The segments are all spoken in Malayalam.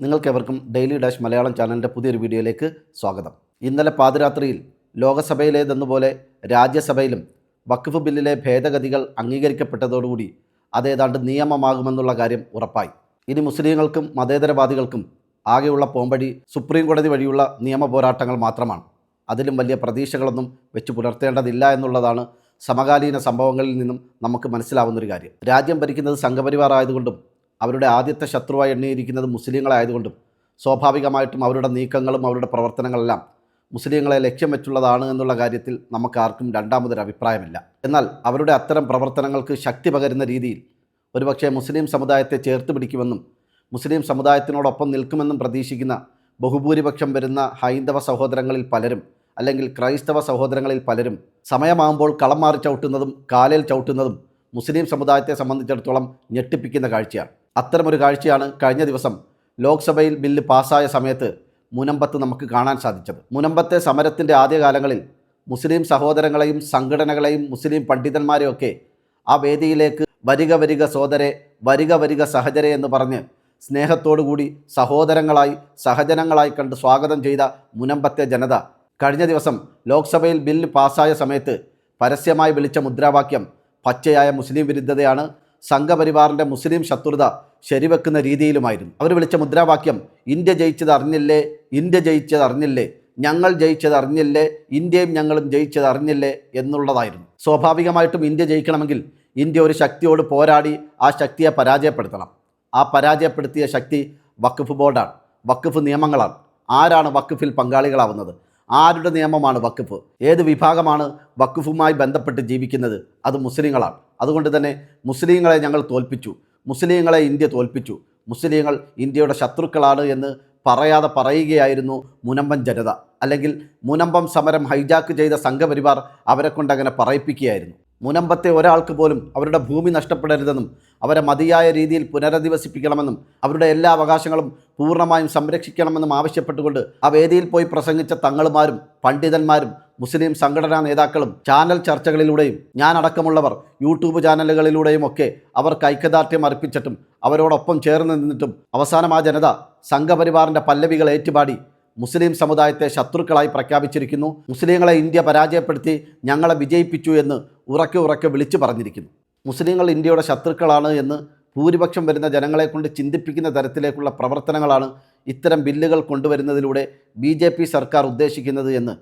നിങ്ങൾക്കെവർക്കും ഡെയിലി ഡാഷ് മലയാളം ചാനലിന്റെ പുതിയൊരു വീഡിയോയിലേക്ക് സ്വാഗതം. ഇന്നലെ പാതിരാത്രിയിൽ ലോകസഭയിലേതെന്നുപോലെ രാജ്യസഭയിലും വഖഫ് ബില്ലിലെ ഭേദഗതികൾ അംഗീകരിക്കപ്പെട്ടതോടുകൂടി അതേതാണ്ട് നിയമമാകുമെന്നുള്ള കാര്യം ഉറപ്പായി. ഇനി മുസ്ലിങ്ങൾക്കും മതേതരവാദികൾക്കും ആകെയുള്ള പോംവഴി സുപ്രീം കോടതി വഴിയുള്ള നിയമ പോരാട്ടങ്ങൾ മാത്രമാണ്. അതിലും വലിയ പ്രതീക്ഷകളൊന്നും വെച്ച് പുലർത്തേണ്ടതില്ല എന്നുള്ളതാണ് സമകാലീന സംഭവങ്ങളിൽ നിന്നും നമുക്ക് മനസ്സിലാവുന്നൊരു കാര്യം. രാജ്യം ഭരിക്കുന്നത് സംഘപരിവാർ ആയതുകൊണ്ടും അവരുടെ ആദ്യത്തെ ശത്രുവായി എണ്ണിയിരിക്കുന്നത് മുസ്ലിങ്ങളായതുകൊണ്ടും സ്വാഭാവികമായിട്ടും അവരുടെ നീക്കങ്ങളും അവരുടെ പ്രവർത്തനങ്ങളെല്ലാം മുസ്ലിങ്ങളെ ലക്ഷ്യം വെച്ചുള്ളതാണ് എന്നുള്ള കാര്യത്തിൽ നമുക്കാർക്കും രണ്ടാമതൊരു അഭിപ്രായമില്ല. എന്നാൽ അവരുടെ അത്തരം പ്രവർത്തനങ്ങൾക്ക് ശക്തി പകരുന്ന രീതിയിൽ ഒരുപക്ഷെ മുസ്ലിം സമുദായത്തെ ചേർത്ത് പിടിക്കുമെന്നും മുസ്ലിം സമുദായത്തിനോടൊപ്പം നിൽക്കുമെന്നും പ്രതീക്ഷിക്കുന്ന ബഹുഭൂരിപക്ഷം വരുന്ന ഹൈന്ദവ സഹോദരങ്ങളിൽ പലരും അല്ലെങ്കിൽ ക്രൈസ്തവ സഹോദരങ്ങളിൽ പലരും സമയമാകുമ്പോൾ കളം മാറി ചവിട്ടുന്നതും കാലിൽ ചവിട്ടുന്നതും മുസ്ലിം സമുദായത്തെ സംബന്ധിച്ചിടത്തോളം ഞെട്ടിപ്പിക്കുന്ന കാഴ്ചയാണ്. അത്തരമൊരു കാഴ്ചയാണ് കഴിഞ്ഞ ദിവസം ലോക്സഭയിൽ ബില്ല് പാസ്സായ സമയത്ത് മുനമ്പത്ത് നമുക്ക് കാണാൻ സാധിച്ചത്. മുനമ്പത്തെ സമരത്തിന്റെ ആദ്യകാലങ്ങളിൽ മുസ്ലിം സഹോദരങ്ങളെയും സംഘടനകളെയും മുസ്ലിം പണ്ഡിതന്മാരെയൊക്കെ ആ വേദിയിലേക്ക് വരിക വരിക സോദരെ വരിക വരിക സഹചരെ എന്ന് പറഞ്ഞ് സ്നേഹത്തോടുകൂടി സഹോദരങ്ങളായി സഹജനങ്ങളായി കണ്ട് സ്വാഗതം ചെയ്ത മുനമ്പത്തെ ജനത കഴിഞ്ഞ ദിവസം ലോക്സഭയിൽ ബില്ല് പാസ്സായ സമയത്ത് പരസ്യമായി വിളിച്ച മുദ്രാവാക്യം പച്ചയായ മുസ്ലിം വിരുദ്ധതയാണ് സംഘപരിവാറിന്റെ മുസ്ലിം ശത്രുത ശരിവെക്കുന്ന രീതിയിലുമായിരുന്നു. അവർ വിളിച്ച മുദ്രാവാക്യം ഇന്ത്യ ജയിച്ചത് അറിഞ്ഞില്ലേ? ഇന്ത്യ ജയിച്ചത് അറിഞ്ഞില്ലേ? ഞങ്ങൾ ജയിച്ചത് അറിഞ്ഞില്ലേ? ഇന്ത്യയും ഞങ്ങളും ജയിച്ചത് അറിഞ്ഞില്ലേ? എന്നുള്ളതായിരുന്നു. സ്വാഭാവികമായിട്ടും ഇന്ത്യ ജയിക്കണമെങ്കിൽ ഇന്ത്യ ഒരു ശക്തിയോട് പോരാടി ആ ശക്തിയെ പരാജയപ്പെടുത്തണം. ആ പരാജയപ്പെടുത്തിയ ശക്തി വഖഫ് ബോർഡാണ്. വഖഫ് നിയമങ്ങളാണ്. ആരാണ് വഖഫിൽ പങ്കാളികളാവുന്നത്? ആരുടെ നിയമമാണ് വഖഫ്? ഏത് വിഭാഗമാണ് വഖഫുമായി ബന്ധപ്പെട്ട് ജീവിക്കുന്നത്? അത് മുസ്ലിങ്ങളാണ്. അതുകൊണ്ട് തന്നെ മുസ്ലിങ്ങളെ ഞങ്ങൾ തോൽപ്പിച്ചു. മുസ്ലിങ്ങളെ ഇന്ത്യ തോൽപ്പിച്ചു. മുസ്ലിങ്ങൾ ഇന്ത്യയുടെ ശത്രുക്കളാണ് എന്ന് പറയാതെ പറയുകയായിരുന്നു മുനമ്പം ജനത. അല്ലെങ്കിൽ മുനമ്പം സമരം ഹൈജാക്ക് ചെയ്ത സംഘപരിവാർ അവരെ കൊണ്ടങ്ങനെ പറയിപ്പിക്കുകയായിരുന്നു. മുനമ്പത്തെ ഒരാൾക്ക് പോലും അവരുടെ ഭൂമി നഷ്ടപ്പെടരുതെന്നും അവരെ മതിയായ രീതിയിൽ പുനരധിവസിപ്പിക്കണമെന്നും അവരുടെ എല്ലാ അവകാശങ്ങളും പൂർണമായും സംരക്ഷിക്കണമെന്നും ആവശ്യപ്പെട്ടുകൊണ്ട് ആ വേദിയിൽ പോയി പ്രസംഗിച്ച തങ്ങളുമാരും പണ്ഡിതന്മാരും മുസ്ലിം സംഘടനാ നേതാക്കളും ചാനൽ ചർച്ചകളിലൂടെയും ഞാനടക്കമുള്ളവർ യൂട്യൂബ് ചാനലുകളിലൂടെയും ഒക്കെ അവർ ഐക്യദാർഢ്യം അർപ്പിച്ചിട്ടും അവരോടൊപ്പം ചേർന്ന് നിന്നിട്ടും അവസാനം ആ ജനത സംഘപരിവാറിന്റെ പല്ലവികൾ ഏറ്റുപാടി മുസ്ലിം സമുദായത്തെ ശത്രുക്കളായി പ്രഖ്യാപിച്ചിരിക്കുന്നു. മുസ്ലിങ്ങളെ ഇന്ത്യ പരാജയപ്പെടുത്തി ഞങ്ങളെ വിജയിപ്പിച്ചു എന്ന് ഉറക്കെ ഉറക്കെ വിളിച്ചു പറഞ്ഞിരിക്കുന്നു. മുസ്ലിങ്ങൾ ഇന്ത്യയുടെ ശത്രുക്കളാണ് എന്ന് ഭൂരിപക്ഷം വരുന്ന ജനങ്ങളെ കൊണ്ട് ചിന്തിപ്പിക്കുന്ന തരത്തിലേക്കുള്ള പ്രവർത്തനങ്ങളാണ് ഇത്തരം ബില്ലുകൾ കൊണ്ടുവരുന്നതിലൂടെ ബി ജെ പി സർക്കാർ ഉദ്ദേശിക്കുന്നത് എന്ന്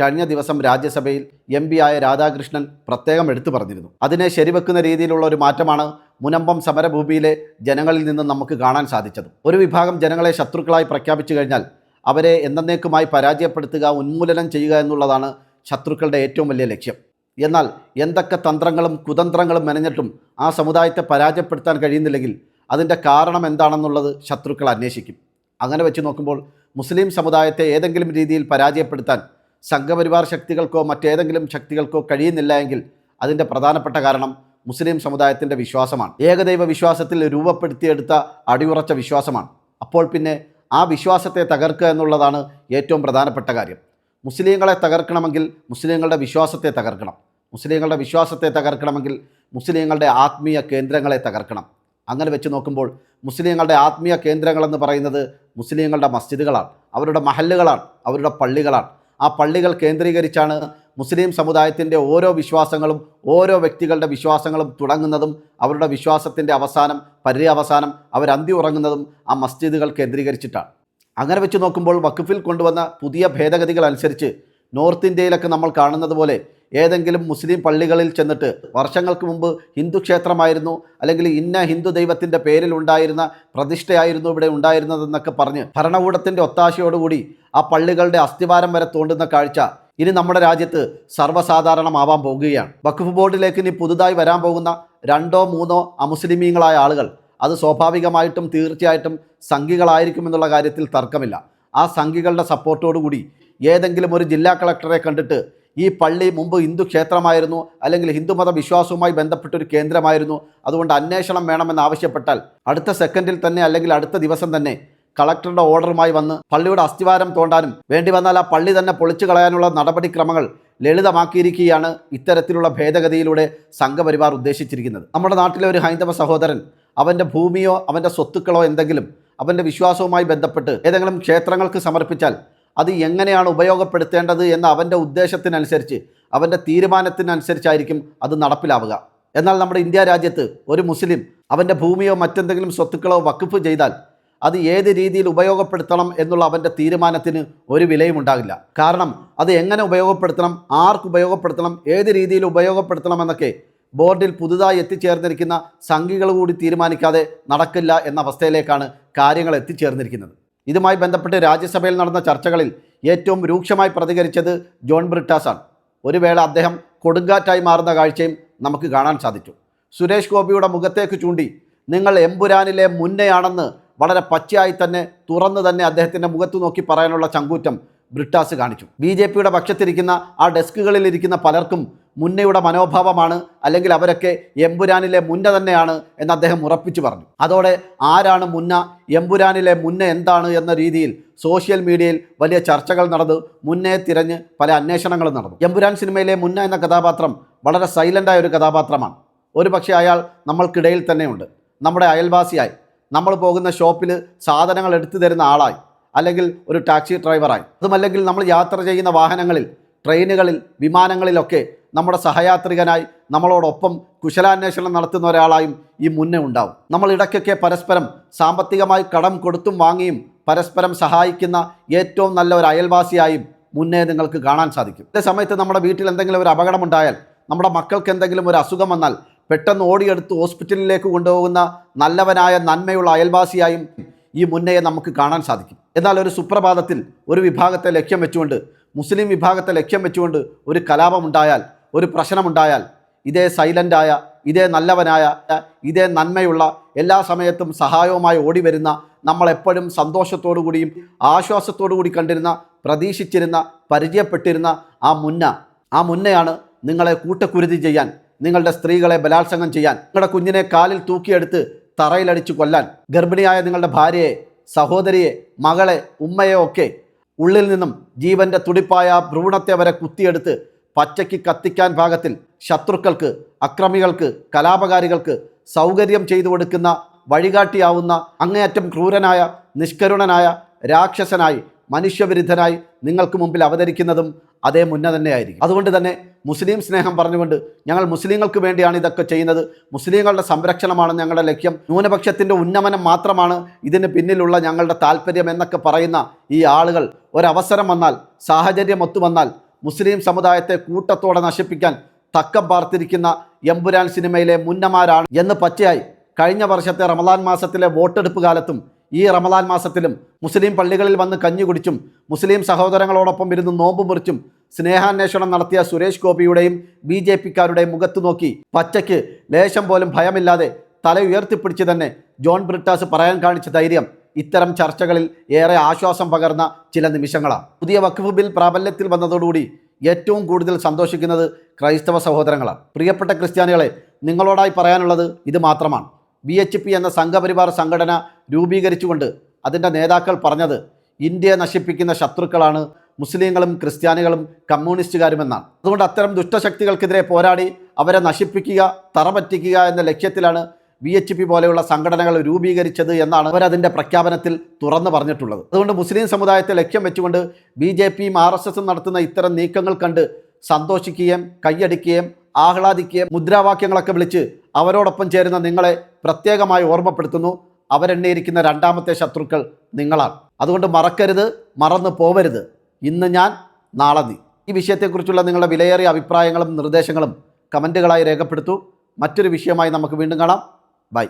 കഴിഞ്ഞ ദിവസം രാജ്യസഭയിൽ എം പി ആയ രാധാകൃഷ്ണൻ പ്രത്യേകം എടുത്തു പറഞ്ഞിരുന്നു. അതിനെ ശരിവെക്കുന്ന രീതിയിലുള്ള ഒരു മാറ്റമാണ് മുനമ്പം സമരഭൂമിയിലെ ജനങ്ങളിൽ നിന്ന് നമുക്ക് കാണാൻ സാധിച്ചത്. ഒരു വിഭാഗം ജനങ്ങളെ ശത്രുക്കളായി പ്രഖ്യാപിച്ചു കഴിഞ്ഞാൽ അവരെ എന്നേക്കുമായി പരാജയപ്പെടുത്തുക ഉന്മൂലനം ചെയ്യുക എന്നുള്ളതാണ് ശത്രുക്കളുടെ ഏറ്റവും വലിയ ലക്ഷ്യം. എന്നാൽ എന്തൊക്കെ തന്ത്രങ്ങളും കുതന്ത്രങ്ങളും മെനഞ്ഞിട്ടും ആ സമുദായത്തെ പരാജയപ്പെടുത്താൻ കഴിയുന്നില്ലെങ്കിൽ അതിന്റെ കാരണം എന്താണെന്നുള്ളത് ശത്രുക്കൾ അന്വേഷിക്കും. അങ്ങനെ വെച്ച് നോക്കുമ്പോൾ മുസ്ലിം സമുദായത്തെ ഏതെങ്കിലും രീതിയിൽ പരാജയപ്പെടുത്താൻ സംഘപരിവാർ ശക്തികൾക്കോ മറ്റേതെങ്കിലും ശക്തികൾക്കോ കഴിയുന്നില്ല എങ്കിൽ അതിന്റെ പ്രധാനപ്പെട്ട കാരണം മുസ്ലിം സമുദായത്തിന്റെ വിശ്വാസമാണ്. ഏകദൈവ വിശ്വാസത്തിൽ രൂപപ്പെടുത്തിയെടുത്ത അടിയുറച്ച വിശ്വാസമാണ്. അപ്പോൾ പിന്നെ ആ വിശ്വാസത്തെ തകർക്കുക എന്നുള്ളതാണ് ഏറ്റവും പ്രധാനപ്പെട്ട കാര്യം. മുസ്ലിങ്ങളെ തകർക്കണമെങ്കിൽ മുസ്ലിങ്ങളുടെ വിശ്വാസത്തെ തകർക്കണം. മുസ്ലിങ്ങളുടെ വിശ്വാസത്തെ തകർക്കണമെങ്കിൽ മുസ്ലിങ്ങളുടെ ആത്മീയ കേന്ദ്രങ്ങളെ തകർക്കണം. അങ്ങനെ വെച്ച് നോക്കുമ്പോൾ മുസ്ലിങ്ങളുടെ ആത്മീയ കേന്ദ്രങ്ങളെന്ന് പറയുന്നത് മുസ്ലിങ്ങളുടെ മസ്ജിദുകളാണ്. അവരുടെ മഹല്ലുകളാണ്. അവരുടെ പള്ളികളാണ്. ആ പള്ളികൾ കേന്ദ്രീകരിച്ചാണ് മുസ്ലിം സമുദായത്തിന്റെ ഓരോ വിശ്വാസങ്ങളും ഓരോ വ്യക്തികളുടെ വിശ്വാസങ്ങളും തുടങ്ങുന്നതും അവരുടെ വിശ്വാസത്തിന്റെ അവസാനം പര്യവസാനം അവരന്തി ഉറങ്ങുന്നതും ആ മസ്ജിദുകൾ കേന്ദ്രീകരിച്ചിട്ടാണ്. അങ്ങനെ വെച്ച് നോക്കുമ്പോൾ വഖഫിൽ കൊണ്ടുവന്ന പുതിയ ഭേദഗതികൾ അനുസരിച്ച് നോർത്ത് ഇന്ത്യയിലൊക്കെ നമ്മൾ കാണുന്നത് പോലെ ഏതെങ്കിലും മുസ്ലിം പള്ളികളിൽ ചെന്നിട്ട് വർഷങ്ങൾക്ക് മുമ്പ് ഹിന്ദു ക്ഷേത്രമായിരുന്നു അല്ലെങ്കിൽ ഇന്ന ഹിന്ദു ദൈവത്തിന്റെ പേരിൽ ഉണ്ടായിരുന്ന പ്രതിഷ്ഠയായിരുന്നു ഇവിടെ ഉണ്ടായിരുന്നതെന്നൊക്കെ പറഞ്ഞ് ഭരണകൂടത്തിന്റെ ഒത്താശയോടുകൂടി ആ പള്ളികളുടെ അസ്ഥിവാരം വരെ തോണ്ടുന്ന കാഴ്ച ഇനി നമ്മുടെ രാജ്യത്ത് സർവസാധാരണമാവാൻ പോകുകയാണ്. വഖഫ് ബോർഡിലേക്ക് ഇനി പുതുതായി വരാൻ പോകുന്ന രണ്ടോ മൂന്നോ അമുസ്ലിമീങ്ങളായ ആളുകൾ അത് സ്വാഭാവികമായിട്ടും തീർച്ചയായിട്ടും സംഘികളായിരിക്കുമെന്നുള്ള കാര്യത്തിൽ തർക്കമില്ല. ആ സംഘികളുടെ സപ്പോർട്ടോടുകൂടി ഏതെങ്കിലും ഒരു ജില്ലാ കളക്ടറെ കണ്ടിട്ട് ഈ പള്ളി മുമ്പ് ഹിന്ദു ക്ഷേത്രമായിരുന്നു അല്ലെങ്കിൽ ഹിന്ദുമത വിശ്വാസവുമായി ബന്ധപ്പെട്ട ഒരു കേന്ദ്രമായിരുന്നു അതുകൊണ്ട് അന്വേഷണം വേണമെന്ന് ആവശ്യപ്പെട്ടാൽ അടുത്ത സെക്കൻഡിൽ തന്നെ അല്ലെങ്കിൽ അടുത്ത ദിവസം തന്നെ കളക്ടറുടെ ഓർഡറുമായി വന്ന് പള്ളിയുടെ അസ്ഥിവാരം തോണ്ടാനും വേണ്ടി വന്നാൽ ആ പള്ളി തന്നെ പൊളിച്ചു കളയാനുള്ള നടപടിക്രമങ്ങൾ ലളിതമാക്കിയിരിക്കുകയാണ് ഇത്തരത്തിലുള്ള ഭേദഗതിയിലൂടെ സംഘപരിവാർ ഉദ്ദേശിച്ചിരിക്കുന്നത്. നമ്മുടെ നാട്ടിലെ ഒരു ഹൈന്ദവ സഹോദരൻ അവന്റെ ഭൂമിയോ അവന്റെ സ്വത്തുക്കളോ എന്തെങ്കിലും അവന്റെ വിശ്വാസവുമായി ബന്ധപ്പെട്ട് ഏതെങ്കിലും ക്ഷേത്രങ്ങൾക്ക് സമർപ്പിച്ചാൽ അത് എങ്ങനെയാണ് ഉപയോഗപ്പെടുത്തേണ്ടത് എന്ന അവന്റെ ഉദ്ദേശത്തിനനുസരിച്ച് അവന്റെ തീരുമാനത്തിനനുസരിച്ചായിരിക്കും അത് നടപ്പിലാവുക. എന്നാൽ നമ്മുടെ ഇന്ത്യ രാജ്യത്ത് ഒരു മുസ്ലിം അവന്റെ ഭൂമിയോ മറ്റെന്തെങ്കിലും സ്വത്തുക്കളോ വക്കുഫ് ചെയ്താൽ അത് ഏത് രീതിയിൽ ഉപയോഗപ്പെടുത്തണം എന്നുള്ള അവന്റെ തീരുമാനത്തിന് ഒരു വിലയും ഉണ്ടാകില്ല. കാരണം അത് എങ്ങനെ ഉപയോഗപ്പെടുത്തണം ആർക്ക് ഉപയോഗപ്പെടുത്തണം ഏത് രീതിയിൽ ഉപയോഗപ്പെടുത്തണം എന്നൊക്കെ ബോർഡിൽ പുതുതായി എത്തിച്ചേർന്നിരിക്കുന്ന സംഘികൾ കൂടി തീരുമാനിക്കാതെ നടക്കില്ല എന്ന അവസ്ഥയിലേക്കാണ് കാര്യങ്ങൾ എത്തിച്ചേർന്നിരിക്കുന്നത്. ഇതുമായി ബന്ധപ്പെട്ട് രാജ്യസഭയിൽ നടന്ന ചർച്ചകളിൽ ഏറ്റവും രൂക്ഷമായി പ്രതികരിച്ചത് ജോൺ ബ്രിട്ടാസാണ്. ഒരു വേള അദ്ദേഹം കൊടുങ്കാറ്റായി മാറുന്ന കാഴ്ചയും നമുക്ക് കാണാൻ സാധിച്ചു. സുരേഷ് ഗോപിയുടെ മുഖത്തേക്ക് ചൂണ്ടി നിങ്ങൾ എമ്പുരാനിലെ മുന്നയാണെന്ന് വളരെ പച്ചയായി തന്നെ തുറന്ന് തന്നെ അദ്ദേഹത്തിന്റെ മുഖത്ത് നോക്കി പറയാനുള്ള ചങ്കൂറ്റം ബ്രിട്ടാസ് കാണിച്ചു. ബി ജെ പിയുടെ പക്ഷത്തിരിക്കുന്ന ആ ഡെസ്കുകളിൽ ഇരിക്കുന്ന പലർക്കും മുന്നയുടെ മനോഭാവമാണ് അല്ലെങ്കിൽ അവരൊക്കെ എമ്പുരാനിലെ മുന്ന തന്നെയാണ് എന്ന് അദ്ദേഹം ഉറപ്പിച്ചു പറഞ്ഞു. അതോടെ ആരാണ് മുന്ന? എമ്പുരാനിലെ മുന്ന എന്താണ് എന്ന രീതിയിൽ സോഷ്യൽ മീഡിയയിൽ വലിയ ചർച്ചകൾ നടന്നു. മുന്നേ തിരഞ്ഞ് പല അന്വേഷണങ്ങളും നടന്നു. എമ്പുരാൻ സിനിമയിലെ മുന്ന എന്ന കഥാപാത്രം വളരെ സൈലന്റായ ഒരു കഥാപാത്രമാണ്. ഒരു പക്ഷേ അയാൾ നമ്മൾക്കിടയിൽ തന്നെയുണ്ട്. നമ്മുടെ അയൽവാസിയായി. നമ്മൾ പോകുന്ന ഷോപ്പിൽ സാധനങ്ങൾ എടുത്തു തരുന്ന ആളായി. അല്ലെങ്കിൽ ഒരു ടാക്സി ഡ്രൈവറായി. അതുമല്ലെങ്കിൽ നമ്മൾ യാത്ര ചെയ്യുന്ന വാഹനങ്ങളിൽ ട്രെയിനുകളിൽ വിമാനങ്ങളിലൊക്കെ നമ്മുടെ സഹയാത്രികനായി നമ്മളോടൊപ്പം കുശലാന്വേഷണം നടത്തുന്ന ഒരാളായും ഈ മുന്നേ ഉണ്ടാവും. നമ്മൾ ഇടയ്ക്കൊക്കെ പരസ്പരം സാമ്പത്തികമായി കടം കൊടുത്തും വാങ്ങിയും പരസ്പരം സഹായിക്കുന്ന ഏറ്റവും നല്ല ഒരു അയൽവാസിയായും മുന്നേ നിങ്ങൾക്ക് കാണാൻ സാധിക്കും. അതേ സമയത്ത് നമ്മുടെ വീട്ടിൽ എന്തെങ്കിലും ഒരു അപകടമുണ്ടായാൽ നമ്മുടെ മക്കൾക്ക് എന്തെങ്കിലും ഒരു അസുഖം വന്നാൽ പെട്ടെന്ന് ഓടിയെടുത്ത് ഹോസ്പിറ്റലിലേക്ക് കൊണ്ടുപോകുന്ന നല്ലവനായ നന്മയുള്ള അയൽവാസിയായും ഈ മുന്നയെ നമുക്ക് കാണാൻ സാധിക്കും. എന്നാൽ ഒരു സുപ്രഭാതത്തിൽ ഒരു വിഭാഗത്തെ ലക്ഷ്യം വെച്ചുകൊണ്ട് മുസ്ലിം വിഭാഗത്തെ ലക്ഷ്യം വെച്ചുകൊണ്ട് ഒരു കലാപമുണ്ടായാൽ ഒരു പ്രശ്നമുണ്ടായാൽ ഇതേ സൈലന്റായ ഇതേ നല്ലവനായ ഇതേ നന്മയുള്ള എല്ലാ സമയത്തും സഹായവുമായി ഓടി വരുന്ന നമ്മളെപ്പോഴും സന്തോഷത്തോടു കൂടിയും ആശ്വാസത്തോടു കൂടി കണ്ടിരുന്ന പ്രതീക്ഷിച്ചിരുന്ന പരിചയപ്പെട്ടിരുന്ന ആ മുന്ന. ആ മുന്നയാണ് നിങ്ങളെ കൂട്ടക്കുരുതി ചെയ്യാൻ നിങ്ങളുടെ സ്ത്രീകളെ ബലാത്സംഗം ചെയ്യാൻ നിങ്ങളുടെ കുഞ്ഞിനെ കാലിൽ തൂക്കിയെടുത്ത് തറയിലടിച്ചു കൊല്ലാൻ ഗർഭിണിയായ നിങ്ങളുടെ ഭാര്യയെ സഹോദരിയെ മകളെ ഉമ്മയെ ഒക്കെ ഉള്ളിൽ നിന്നും ജീവന്റെ തുടിപ്പായ ഭ്രൂണത്തെ വരെ കുത്തിയെടുത്ത് പച്ചയ്ക്ക് കത്തിക്കാൻ ഭാഗത്തിൽ ശത്രുക്കൾക്ക് അക്രമികൾക്ക് കലാപകാരികൾക്ക് സൗകര്യം ചെയ്തു കൊടുക്കുന്ന വഴികാട്ടിയാവുന്ന അങ്ങേയറ്റം ക്രൂരനായ നിഷ്കരുണനായ രാക്ഷസനായി മനുഷ്യവിരുദ്ധനായി നിങ്ങൾക്ക് മുമ്പിൽ അവതരിക്കുന്നതും അതേ മുന്നേ തന്നെയായിരിക്കും അതുകൊണ്ട് തന്നെ മുസ്ലിം സ്നേഹം പറഞ്ഞുകൊണ്ട് ഞങ്ങൾ മുസ്ലിങ്ങൾക്ക് വേണ്ടിയാണ് ഇതൊക്കെ ചെയ്യുന്നത്. മുസ്ലിങ്ങളുടെ സംരക്ഷണമാണ് ഞങ്ങളുടെ ലക്ഷ്യം. ന്യൂനപക്ഷത്തിന്റെ ഉന്നമനം മാത്രമാണ് ഇതിന് പിന്നിലുള്ള ഞങ്ങളുടെ താല്പര്യം എന്നൊക്കെ പറയുന്ന ഈ ആളുകൾ. ഒരവസരം വന്നാൽ സാഹചര്യം ഒത്തു വന്നാൽ മുസ്ലിം സമുദായത്തെ കൂട്ടത്തോടെ നശിപ്പിക്കാൻ തക്കം പാർത്തിരിക്കുന്ന എമ്പുരാൻ സിനിമയിലെ മുന്നമാരാണ് എന്ന് പച്ചയായി കഴിഞ്ഞ വർഷത്തെ റമദാൻ മാസത്തിലെ വോട്ടെടുപ്പ് കാലത്തും ഈ റമദാൻ മാസത്തിലും മുസ്ലിം പള്ളികളിൽ വന്ന് കഞ്ഞി കുടിച്ചും മുസ്ലിം സഹോദരങ്ങളോടൊപ്പം ഇരുന്ന് നോമ്പ് മുറിച്ചും സ്നേഹാന്വേഷണം നടത്തിയ സുരേഷ് ഗോപിയുടെയും ബി ജെ പിക്കാരുടെയും മുഖത്ത് നോക്കി പച്ചയ്ക്ക് ലേശം പോലും ഭയമില്ലാതെ തല ഉയർത്തിപ്പിടിച്ച് തന്നെ ജോൺ ബ്രിട്ടാസ് പറയാൻ കാണിച്ച ധൈര്യം ഇത്തരം ചർച്ചകളിൽ ഏറെ ആശ്വാസം പകർന്ന ചില നിമിഷങ്ങളാണ്. പുതിയ വഖഫ് ബിൽ പ്രാബല്യത്തിൽ വന്നതോടുകൂടി ഏറ്റവും കൂടുതൽ സന്തോഷിക്കുന്നത് ക്രൈസ്തവ സഹോദരങ്ങളാണ്. പ്രിയപ്പെട്ട ക്രിസ്ത്യാനികളെ നിങ്ങളോടായി പറയാനുള്ളത് ഇത് മാത്രമാണ്. ബി എച്ച് പി എന്ന സംഘപരിവാർ സംഘടന രൂപീകരിച്ചുകൊണ്ട് അതിന്റെ നേതാക്കൾ പറഞ്ഞത് ഇന്ത്യയെ നശിപ്പിക്കുന്ന ശത്രുക്കളാണ് മുസ്ലിങ്ങളും ക്രിസ്ത്യാനികളും കമ്മ്യൂണിസ്റ്റുകാരുമെന്നാണ്. അതുകൊണ്ട് അത്തരം ദുഷ്ടശക്തികൾക്കെതിരെ പോരാടി അവരെ നശിപ്പിക്കുക തറപറ്റിക്കുക എന്ന ലക്ഷ്യത്തിലാണ് ബി എച്ച് പി പോലെയുള്ള സംഘടനകൾ രൂപീകരിച്ചത് എന്നാണ് അവരതിന്റെ പ്രഖ്യാപനത്തിൽ തുറന്നു പറഞ്ഞിട്ടുള്ളത്. അതുകൊണ്ട് മുസ്ലിം സമുദായത്തെ ലക്ഷ്യം വെച്ചുകൊണ്ട് ബി ജെ പിയും ആർ എസ് എസും നടത്തുന്ന ഇത്തരം നീക്കങ്ങൾ കണ്ട് സന്തോഷിക്കുകയും കൈയടിക്കുകയും ആഹ്ലാദിക്കുകയും മുദ്രാവാക്യങ്ങളൊക്കെ വിളിച്ച് അവരോടൊപ്പം ചേരുന്ന നിങ്ങളെ പ്രത്യേകമായി ഓർമ്മപ്പെടുത്തുന്നു. അവരെണ്ണയിരിക്കുന്ന രണ്ടാമത്തെ ശത്രുക്കൾ നിങ്ങളാണ്. അതുകൊണ്ട് മറക്കരുത് മറന്നു പോവരുത്. ഇന്ന് ഞാൻ നാളെ നീ. ഈ വിഷയത്തെക്കുറിച്ചുള്ള നിങ്ങളുടെ വിലയേറിയ അഭിപ്രായങ്ങളും നിർദ്ദേശങ്ങളും കമന്റുകളായി രേഖപ്പെടുത്തൂ. മറ്റൊരു വിഷയമായി നമുക്ക് വീണ്ടും കാണാം. ബൈ